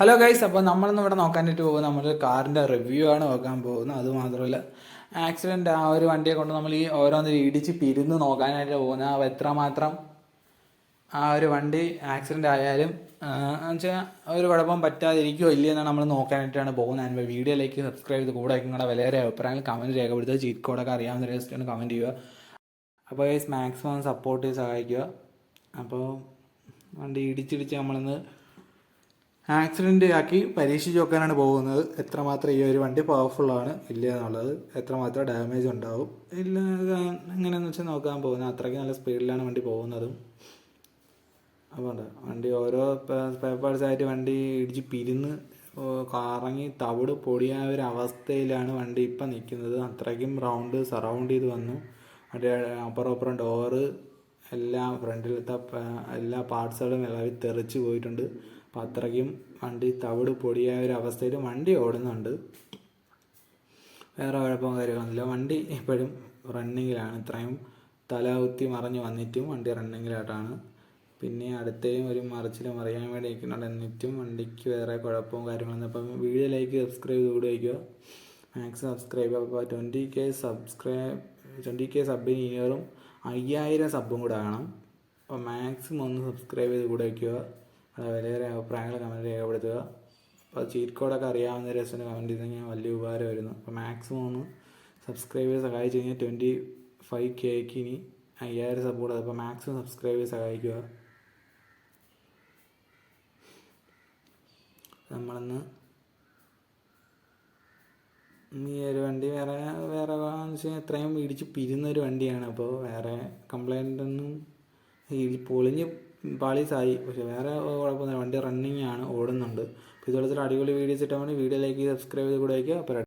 Hello guys അപ്പോൾ നമ്മളിന്ന് ഇവിടെ നോക്കാനായിട്ട് പോകുന്നത് നമ്മുടെ കാറിന്റെ റിവ്യൂ ആണ് നോക്കാൻ പോകുന്നത്. അതുമാത്രമല്ല ആക്സിഡന്റ് ആ ഒരു വണ്ടിയെ കൊണ്ട് നമ്മൾ ഈ ഓരോന്ന് ഇടിച്ച് പിരിന്ന് നോക്കാനായിട്ട് പോകുന്നത്. അവ എത്രമാത്രം ആ ഒരു വണ്ടി ആക്സിഡന്റ് ആയാലും എന്നുവെച്ചാൽ ഒരു കുഴപ്പം പറ്റാതിരിക്കുമോ ഇല്ലയെന്നാണ് നമ്മൾ നോക്കാനായിട്ടാണ് പോകുന്നത്. ആൻഡ് വീഡിയോയിലേക്ക് സബ്സ്ക്രൈബ് ചെയ്ത് കൂടെ നിങ്ങളുടെ വിലയേറെ അഭിപ്രായങ്ങൾ കമന്റ് രേഖപ്പെടുത്തുക. ചീറ്റ് കോഡൊക്കെ അറിയാവുന്ന രജിസ്റ്റർ കമന്റ് ചെയ്യുക. അപ്പോൾ ഗൈസ് മാക്സിമം സപ്പോർട്ട് ചെയ്ത് സഹായിക്കുക. അപ്പോൾ വണ്ടി ഇടിച്ചിടിച്ച് നമ്മളിന്ന് ആക്സിഡന്റ് ആക്കി പരീക്ഷിച്ച് നോക്കാനാണ് പോകുന്നത്. എത്രമാത്രം ഈ ഒരു വണ്ടി പവർഫുൾ ആണ് ഇല്ല എന്നുള്ളത് എത്രമാത്രം ഡാമേജ് ഉണ്ടാവും ഇല്ല എങ്ങനെയെന്ന് വെച്ചാൽ നോക്കാൻ പോകുന്നത്. അത്രയ്ക്ക് നല്ല സ്പീഡിലാണ് വണ്ടി പോകുന്നതും. അപ്പോൾ വണ്ടി ഓരോ പേപ്പേഴ്സായിട്ട് വണ്ടി ഇടിച്ച് പിരിന്ന് കാറങ്ങി തവിട് പൊടിയായ ഒരു അവസ്ഥയിലാണ് വണ്ടി ഇപ്പം നിൽക്കുന്നത്. അത്രയ്ക്കും റൗണ്ട് സറൗണ്ട് ചെയ്ത് വന്നു. വണ്ടി അപ്പുറം അപ്പുറം ഡോറ് എല്ലാം ഫ്രണ്ടിലത്തെ എല്ലാ പാർട്സുകളും എല്ലാവരും തെറിച്ച് പോയിട്ടുണ്ട്. അപ്പം അത്രയ്ക്കും വണ്ടി തവിട് പൊടിയായ ഒരു അവസ്ഥയിൽ വണ്ടി ഓടുന്നുണ്ട്. വേറെ കുഴപ്പം കാര്യങ്ങളൊന്നുമില്ല. വണ്ടി ഇപ്പോഴും റണ്ണിങ്ങിലാണ്. ഇത്രയും തല കുത്തി മറിഞ്ഞ് വന്നിട്ടും വണ്ടി റണ്ണിങ്ങിലായിട്ടാണ്. പിന്നെ അടുത്തേയും ഒരു മറിച്ചിൽ മറിയാൻ വേണ്ടി നിൽക്കുന്നുണ്ട്. എന്നിട്ടും വണ്ടിക്ക് വേറെ കുഴപ്പവും കാര്യങ്ങളൊന്നും അപ്പം ലൈക്ക് സബ്സ്ക്രൈബ് ചെയ്ത് കൂടെ വയ്ക്കുക. മാക്സ് സബ്സ്ക്രൈബ് അപ്പോൾ twenty K subscribe twenty K സബിന് ഇനിയറും അയ്യായിരം സബും കൂടെ വേണം. അപ്പോൾ മാക്സിമം ഒന്ന് സബ്സ്ക്രൈബ് ചെയ്ത് കൂടെ വയ്ക്കുക വിലയേറെ അഭിപ്രായങ്ങൾ കമന്റ് രേഖപ്പെടുത്തുക. അപ്പോൾ ചീറ്റ് കോഡൊക്കെ അറിയാവുന്ന രസം കമന്റ് ചെയ്ത് കഴിഞ്ഞാൽ വലിയ ഉപകാരമായിരുന്നു അപ്പോൾ മാക്സിമം ഒന്ന് സബ്സ്ക്രൈബ് ചെയ്ത് സഹായിച്ചു കഴിഞ്ഞാൽ ട്വന്റി ഫൈവ് കെക്ക് ഇനി അയ്യായിരം കൂടെ. അപ്പോൾ മാക്സിമം സബ്സ്ക്രൈബ് ചെയ്ത് സഹായിക്കുക. നമ്മളിന്ന് ഈ ഒരു വണ്ടി വേറെ വേറെ എന്ന് വെച്ചാൽ ഇത്രയും ഇടിച്ച് പിരിയുന്ന ഒരു വണ്ടിയാണ്. അപ്പോൾ വേറെ കംപ്ലൈന്റ് ഒന്നും ഈ പൊളിഞ്ഞ് പാളീസായി പക്ഷേ വേറെ കുഴപ്പമൊന്നുമില്ല. വണ്ടി റണ്ണിങ് ആണ് ഓടുന്നുണ്ട്. അപ്പോൾ ഇതുപോലത്തെ അടിപൊളി വീഡിയോസ് ഇട്ടാൽ വേണ്ടി ചെയ്ത് സബ്സ്ക്രൈബ് ചെയ്ത് കൂടെ വയ്ക്കുക അപ്പോൾ